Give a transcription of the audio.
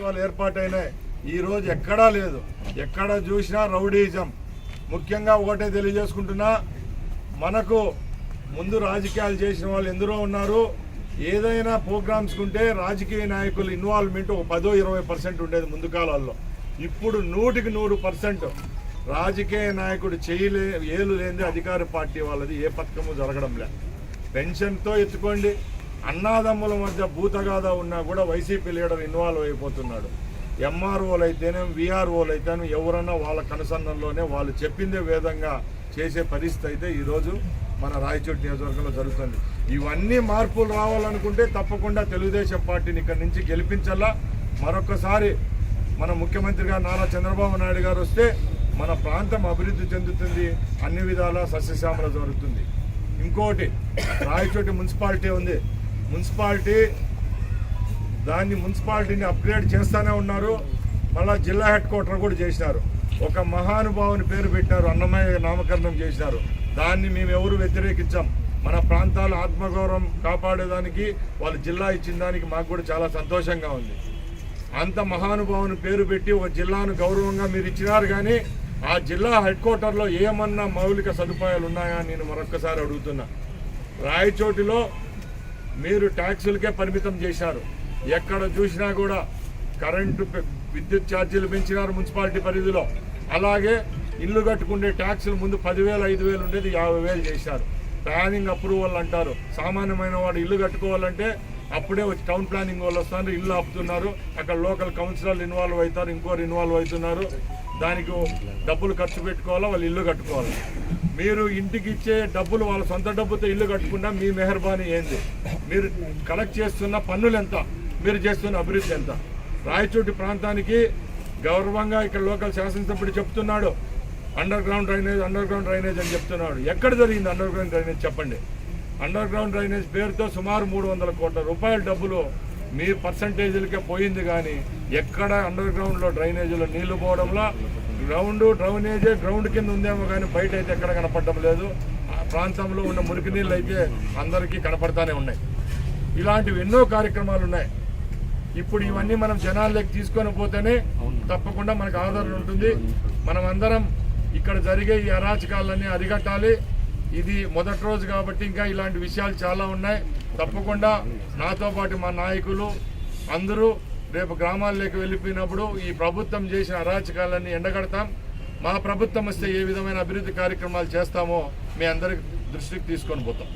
ప్రభుత్వాలు ఏర్పాటైనాయి. ఈ రోజు ఎక్కడా లేదు. ఎక్కడ చూసినా రౌడీజం. ముఖ్యంగా ఒకటే తెలియజేసుకుంటున్నా మనకు ముందు రాజకీయాలు చేసిన వాళ్ళు ఎందరో ఉన్నారు. ఏదైనా ప్రోగ్రామ్స్ ఉంటే రాజకీయ నాయకుల ఇన్వాల్వ్మెంట్ ఒక పదో ఇరవై పర్సెంట్ ఉండేది ముందు కాలాల్లో. ఇప్పుడు నూటికి నూరు పర్సెంట్ రాజకీయ నాయకుడు చేయలే ఏలు లేని అధికార పార్టీ వాళ్ళది ఏ పథకము జరగడం లే. పెన్షన్తో ఎత్తుకోండి. అన్నాదమ్ముల మధ్య భూతగాథ ఉన్నా కూడా వైసీపీ లీడర్ ఇన్వాల్వ్ అయిపోతున్నాడు. ఎంఆర్ఓలు అయితేనే విఆర్ఓలు అయితేనే ఎవరన్నా వాళ్ళ కనుసన్నల్లోనే వాళ్ళు చెప్పిందే విధంగా చేసే పరిస్థితి అయితే ఈరోజు మన రాయచోటి నియోజకవర్గంలో జరుగుతుంది. ఇవన్నీ మార్పులు రావాలనుకుంటే తప్పకుండా తెలుగుదేశం పార్టీని ఇక్కడి నుంచి గెలిపించాలా? మరొకసారి మన ముఖ్యమంత్రిగా నారా చంద్రబాబు నాయుడు గారు వస్తే మన ప్రాంతం అభివృద్ధి చెందుతుంది అన్ని విధాల సస్యశ్యామల జరుగుతుంది. ఇంకోటి రాయచోటి మున్సిపాలిటీ ఉంది. మున్సిపాలిటీ దాన్ని మున్సిపాలిటీని అప్గ్రేడ్ చేస్తూనే ఉన్నారు. మళ్ళా జిల్లా హెడ్ క్వార్టర్ కూడా చేసినారు. ఒక మహానుభావుని పేరు పెట్టినారు అన్నమయ్య నామకరణం చేసినారు. దాన్ని మేము ఎవరు వ్యతిరేకించాం. మన ప్రాంతాల ఆత్మగౌరవం కాపాడేదానికి వాళ్ళు జిల్లా ఇచ్చిన దానికి మాకు కూడా చాలా సంతోషంగా ఉంది. అంత మహానుభావుని పేరు పెట్టి ఒక జిల్లాను గౌరవంగా మీరు ఇచ్చినారు కానీ ఆ జిల్లా హెడ్ క్వార్టర్లో ఏమన్నా మౌలిక సదుపాయాలు ఉన్నాయా అని నేను మరొక్కసారి అడుగుతున్నా. రాయచోటిలో మీరు ట్యాక్సులకే పరిమితం చేశారు. ఎక్కడ చూసినా కూడా కరెంటు విద్యుత్ ఛార్జీలు పెంచినారు మున్సిపాలిటీ పరిధిలో. అలాగే ఇల్లు కట్టుకునే ట్యాక్సులు ముందు పదివేలు ఐదు వేలు ఉండేది యాభై వేలు చేశారు. ప్లానింగ్ అప్రూవల్ అంటారు. సామాన్యమైన వాడు ఇల్లు కట్టుకోవాలంటే అప్పుడే వచ్చి టౌన్ ప్లానింగ్ వాళ్ళు వస్తున్నారు ఇల్లు ఆపుతున్నారు. అక్కడ లోకల్ కౌన్సిలర్లు ఇన్వాల్వ్ అవుతారు ఇంకోరు ఇన్వాల్వ్ అవుతున్నారు. దానికి డబ్బులు ఖర్చు పెట్టుకోవాలా? వాళ్ళు ఇల్లు కట్టుకోవాలి? మీరు ఇంటికి ఇచ్చే డబ్బులు వాళ్ళ సొంత డబ్బుతో ఇల్లు కట్టుకున్నా మీ మెహర్బానీ ఏంది? మీరు కలెక్ట్ చేస్తున్న పన్నులు ఎంత? మీరు చేస్తున్న అభివృద్ధి ఎంత? రాయచోటి ప్రాంతానికి గౌరవంగా ఇక్కడ లోకల్ శాసనసభ్యుడు చెప్తున్నాడు. Underground drainage underground drainage అని చెప్తున్నాడు. ఎక్కడ జరిగింది అండర్ గ్రౌండ్ డ్రైనేజ్ చెప్పండి. అండర్ గ్రౌండ్ డ్రైనేజ్ పేరుతో సుమారు మూడు వందల కోట్ల రూపాయల డబ్బులు మీ పర్సంటేజీలకే పోయింది కానీ ఎక్కడ అండర్ గ్రౌండ్లో డ్రైనేజీలో నీళ్ళు పోవడంలో గ్రౌండ్ డ్రైనేజే గ్రౌండ్ కింద ఉందేమో కానీ బయట అయితే ఎక్కడ కనపడడం లేదు. ఆ ప్రాంతంలో ఉన్న మురికి నీళ్ళు అయితే అందరికీ కనపడతానే ఉన్నాయి. ఇలాంటివి ఎన్నో కార్యక్రమాలు ఉన్నాయి ఇప్పుడు ఇవన్నీ మనం జనాల్లోకి తీసుకొని పోతేనే తప్పకుండా మనకు ఆదరణ ఉంటుంది. మనం అందరం ఇక్కడ జరిగే ఈ అరాచకాలన్నీ అరికట్టాలి ఇది మొదటి రోజు కాబట్టి ఇంకా ఇలాంటి విషయాలు చాలా ఉన్నాయి. తప్పకుండా నాతో పాటు మా నాయకులు అందరూ రేపు గ్రామాల్లోకి వెళ్ళిపోయినప్పుడు ఈ ప్రభుత్వం చేసిన అరాచకాలన్నీ ఎండగడతాం. మా ప్రభుత్వం వస్తే ఏ విధమైన అభివృద్ధి కార్యక్రమాలు చేస్తామో మీ అందరి దృష్టికి తీసుకొని పోతాం.